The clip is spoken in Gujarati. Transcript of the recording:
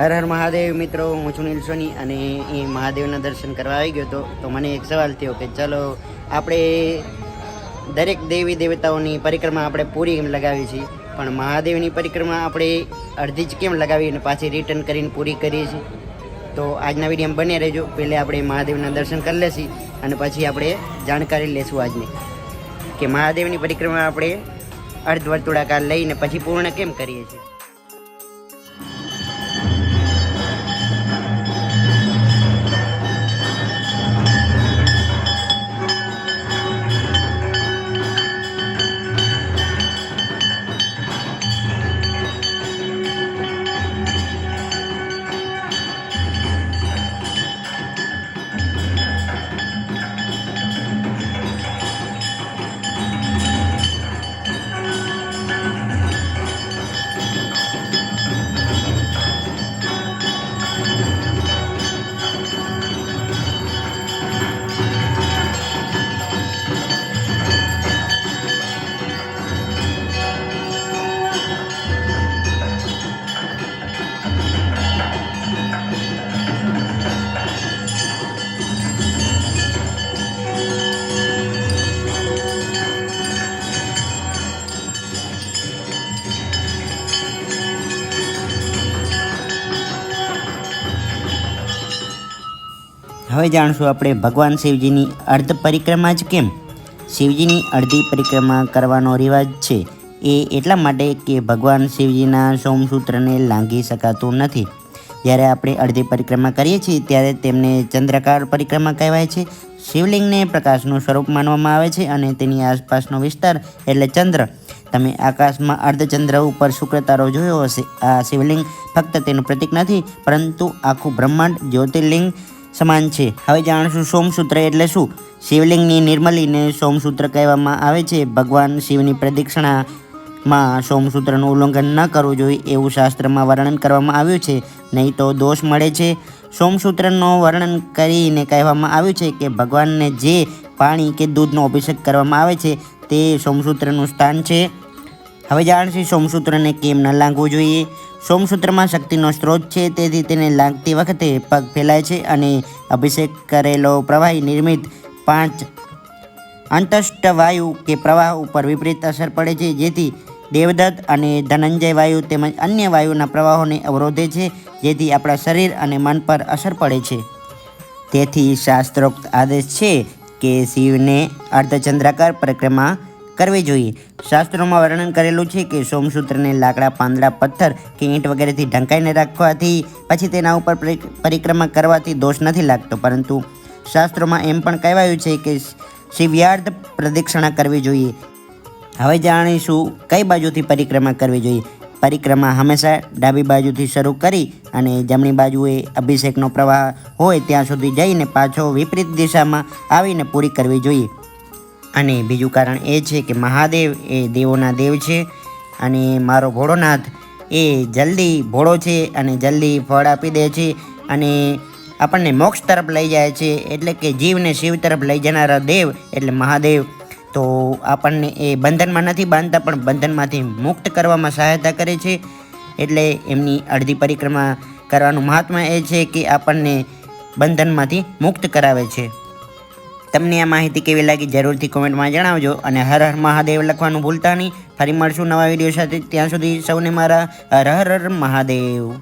હર હર મહાદેવ મિત્રો, હું છું નીલ સોની અને એ મહાદેવના દર્શન કરવા આવી ગયો હતો. તો મને એક સવાલ થયો કે ચલો, આપણે દરેક દેવી દેવતાઓની પરિક્રમા આપણે પૂરી એમ લગાવી છીએ પણ મહાદેવની પરિક્રમા આપણે અડધી જ કેમ લગાવી અને પાછી રિટર્ન કરીને પૂરી કરીએ છીએ? તો આજના વીડિયો બને રહેજો. પહેલે આપણે મહાદેવના દર્શન કરી લેશી અને પછી આપણે જાણકારી લેશું આજની. કે મહાદેવની પરિક્રમા આપણે અર્ધ વર્તુળાકાર લઈને પછી પૂર્ણ કેમ કરીએ છીએ? હવે જાણશું આપણે ભગવાન શિવજીની અર્ધ પરિક્રમા જ કેમ? શિવજીની અડધી પરિક્રમા કરવાનો રિવાજ છે. એ એટલા માટે કે ભગવાન શિવજીના સોમસૂત્રને લાંઘી શકાતું નથી. જ્યારે આપણે અડધી પરિક્રમા કરીએ છીએ, ત્યારે તેમને ચંદ્રકાર પરિક્રમા કહેવાય છે. શિવલિંગને પ્રકાશનું સ્વરૂપ માનવામાં આવે છે અને તેની આસપાસનો વિસ્તાર એટલે ચંદ્ર. તમે આકાશમાં અર્ધચંદ્ર ઉપર શુક્ર તારો જોયો હશે. આ શિવલિંગ ફક્ત તેનું પ્રતીક નથી, પરંતુ આખું બ્રહ્માંડ જ્યોતિર્લિંગ સમાન છે. હવે જાણીશું સોમસૂત્ર એટલે શું? શિવલિંગની નિર્મલીને સોમસૂત્ર કહેવામાં આવે છે. ભગવાન શિવની પ્રદક્ષિણામાં સોમસૂત્રનું ઉલ્લંઘન ન કરવું જોઈએ એવું શાસ્ત્રમાં વર્ણન કરવામાં આવ્યું છે. નહીં તો દોષ મળે છે. સોમસૂત્રનો વર્ણન કરીને કહેવામાં આવ્યું છે કે ભગવાનને જે પાણી કે દૂધનો અભિષેક કરવામાં આવે છે તે સોમસૂત્રનું સ્થાન છે. હવે જાણશે સોમસૂત્રને કેમ ન લાંઘવું જોઈએ. સોમસૂત્રમાં શક્તિનો સ્ત્રોત છે, તેથી તેને લાગતી વખતે પગ ફેલાય છે અને અભિષેક કરેલો પ્રવાહી નિર્મિત પાંચ અંતસ્ટ વાયુ કે પ્રવાહ ઉપર વિપરીત અસર પડે છે, જેથી દેવદત્ત અને ધનંજય વાયુ તેમજ અન્ય વાયુના પ્રવાહોને અવરોધે છે, જેથી આપણા શરીર અને મન પર અસર પડે છે. તેથી શાસ્ત્રોક્ત આદેશ છે કે શિવને અર્ધચંદ્રાકાર પરિક્રમા કરવી જોઈએ. શાસ્ત્રોમાં વર્ણન કરેલું છે કે સોમસૂત્રને લાકડા, પાંદડા, પથ્થર કે ઈંટ વગેરેથી ઢંકાઈને રાખવાથી પછી તેના ઉપર પરિક્રમા કરવાથી દોષ નથી લાગતો. પરંતુ શાસ્ત્રોમાં એમ પણ કહેવાયું છે કે શિવ્યાર્ધ પ્રદક્ષિણા કરવી જોઈએ. હવે જાણીશું કઈ બાજુથી પરિક્રમા કરવી જોઈએ. પરિક્રમા હંમેશા ડાબી બાજુથી શરૂ કરી અને જમણી બાજુએ અભિષેકનો પ્રવાહ હોય ત્યાં સુધી જઈને પાછો વિપરીત દિશામાં આવીને પૂરી કરવી જોઈએ. અને બીજું કારણ એ છે કે મહાદેવ એ દેવોના દેવ છે અને મારો ભોળોનાથ એ જલ્દી ભોળો છે અને જલ્દી ફળ આપી દે છે અને આપણને મોક્ષ તરફ લઈ જાય છે એટલે કે જીવને શિવ તરફ લઈ જનારા દેવ એટલે મહાદેવ. તો આપણને એ બંધનમાં નથી બાંધતા, પણ બંધનમાંથી મુક્ત કરવામાં સહાયતા કરે છે. એટલે એમની અડધી પરિક્રમા કરવાનું મહાત્મા એ છે કે આપણને બંધનમાંથી મુક્ત કરાવે છે. તમને આ માહિતી કેવી લાગી જરૂરથી કોમેન્ટમાં જણાવજો અને હર હર મહાદેવ લખવાનું ભૂલતા નહીં. ફરી મળશું નવા વીડિયો સાથે. ત્યાં સુધી સૌને મારા હર હર મહાદેવ.